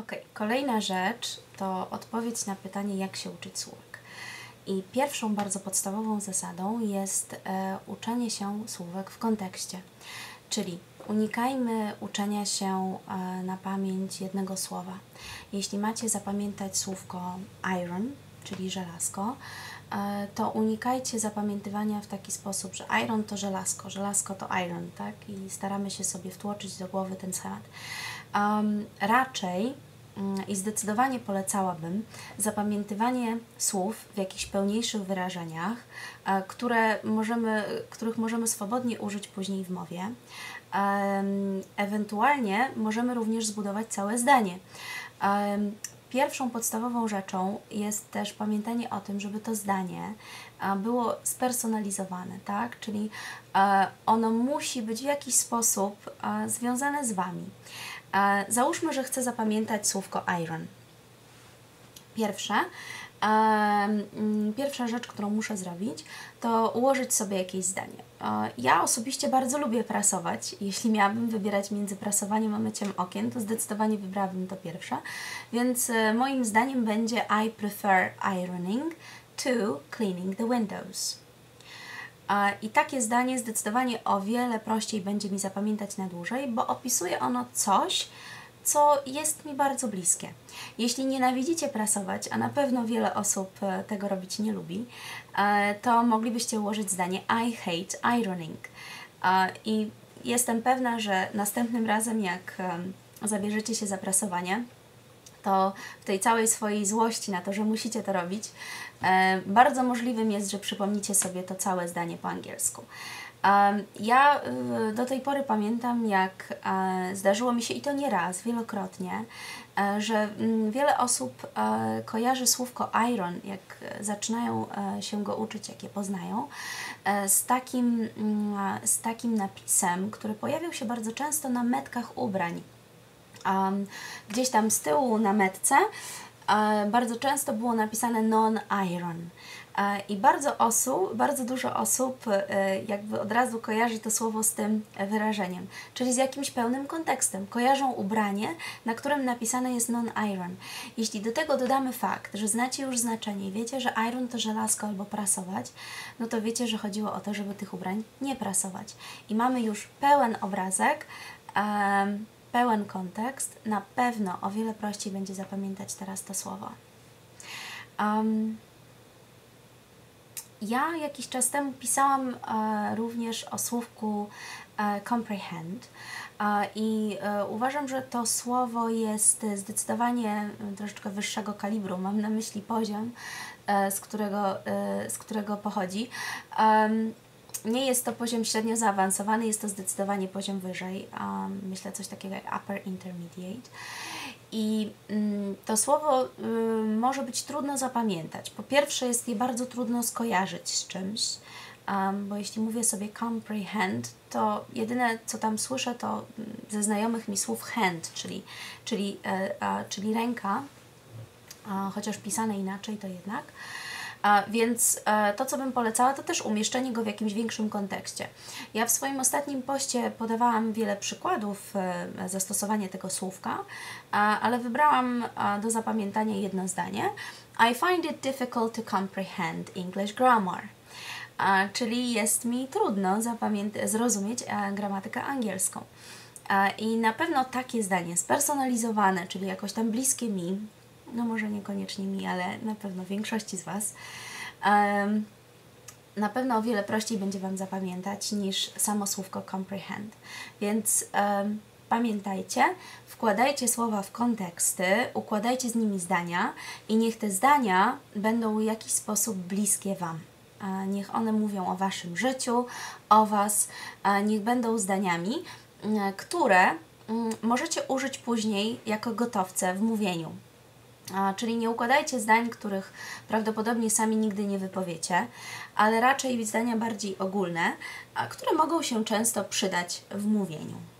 Ok, kolejna rzecz to odpowiedź na pytanie, jak się uczyć słówek. I pierwszą bardzo podstawową zasadą jest e, uczenie się słówek w kontekście. Czyli unikajmy uczenia się e, na pamięć jednego słowa. Jeśli macie zapamiętać słówko iron, czyli żelazko, e, to unikajcie zapamiętywania w taki sposób, że iron to żelazko, żelazko to iron, tak? I staramy się sobie wtłoczyć do głowy ten schemat. Um, raczej um, i zdecydowanie polecałabym zapamiętywanie słów w jakichś pełniejszych wyrażeniach, e, które możemy, których możemy swobodnie użyć później w mowie. Ewentualnie możemy również zbudować całe zdanie. Pierwszą podstawową rzeczą jest też pamiętanie o tym, żeby to zdanie było spersonalizowane, tak? Czyli e, ono musi być w jakiś sposób e, związane z Wami. E, załóżmy, że chcę zapamiętać słówko iron. Pierwsze, mm, pierwsza rzecz, którą muszę zrobić, to ułożyć sobie jakieś zdanie. Ja osobiście bardzo lubię prasować. Jeśli miałabym wybierać między prasowaniem a myciem okien, to zdecydowanie wybrałabym to pierwsze. Więc moim zdaniem będzie I prefer ironing to cleaning the windows. I takie zdanie zdecydowanie o wiele prościej będzie mi zapamiętać na dłużej, bo opisuje ono coś, co jest mi bardzo bliskie. Jeśli nienawidzicie prasować, a na pewno wiele osób e, tego robić nie lubi, e, to moglibyście ułożyć zdanie I hate ironing. I jestem pewna, że następnym razem, jak zabierzecie się za prasowanie, to w tej całej swojej złości na to, że musicie to robić, e, bardzo możliwym jest, że przypomnicie sobie to całe zdanie po angielsku. Ja e, do tej pory pamiętam, jak e, zdarzyło mi się i to nie raz, wielokrotnie, że mm, wiele osób kojarzy słówko iron, jak zaczynają się go uczyć, jak je poznają, z takim, mm, z takim napisem, który pojawiał się bardzo często na metkach ubrań gdzieś tam z tyłu na metce e, bardzo często było napisane non-iron. E, I bardzo osób, bardzo dużo osób e, jakby od razu kojarzy to słowo z tym wyrażeniem, czyli z jakimś pełnym kontekstem. Kojarzą ubranie, na którym napisane jest non-iron. Jeśli do tego dodamy fakt, że znacie już znaczenie i wiecie, że iron to żelazko albo prasować, no to wiecie, że chodziło o to, żeby tych ubrań nie prasować. I mamy już pełen obrazek, um, pełen kontekst, na pewno o wiele prościej będzie zapamiętać teraz to słowo. Um, ja jakiś czas temu pisałam e, również o słówku e, comprehend e, i e, uważam, że to słowo jest zdecydowanie troszeczkę wyższego kalibru. Mam na myśli poziom, e, z, którego, e, z którego pochodzi. Nie jest to poziom średnio zaawansowany, jest to zdecydowanie poziom wyżej. Um, myślę coś takiego jak upper intermediate. I mm, to słowo y, może być trudno zapamiętać. Po pierwsze, jest je bardzo trudno skojarzyć z czymś, um, bo jeśli mówię sobie comprehend, to jedyne co tam słyszę to ze znajomych mi słów hand, czyli, czyli, e, czyli ręka, chociaż pisane inaczej to jednak. Więc e, to, co bym polecała, to też umieszczenie go w jakimś większym kontekście. Ja w swoim ostatnim poście podawałam wiele przykładów e, zastosowania tego słówka, ale wybrałam do zapamiętania jedno zdanie. I find it difficult to comprehend English grammar. Czyli jest mi trudno zrozumieć e, gramatykę angielską. I na pewno takie zdanie spersonalizowane, czyli jakoś tam bliskie mi, no może niekoniecznie mi, ale na pewno większości z Was, na pewno o wiele prościej będzie Wam zapamiętać niż samo słówko comprehend. Więc pamiętajcie, wkładajcie słowa w konteksty, układajcie z nimi zdania i niech te zdania będą w jakiś sposób bliskie Wam. Niech one mówią o Waszym życiu, o Was, niech będą zdaniami, które mm, możecie użyć później jako gotowce w mówieniu. Czyli nie układajcie zdań, których prawdopodobnie sami nigdy nie wypowiecie, ale raczej zdania bardziej ogólne, które mogą się często przydać w mówieniu.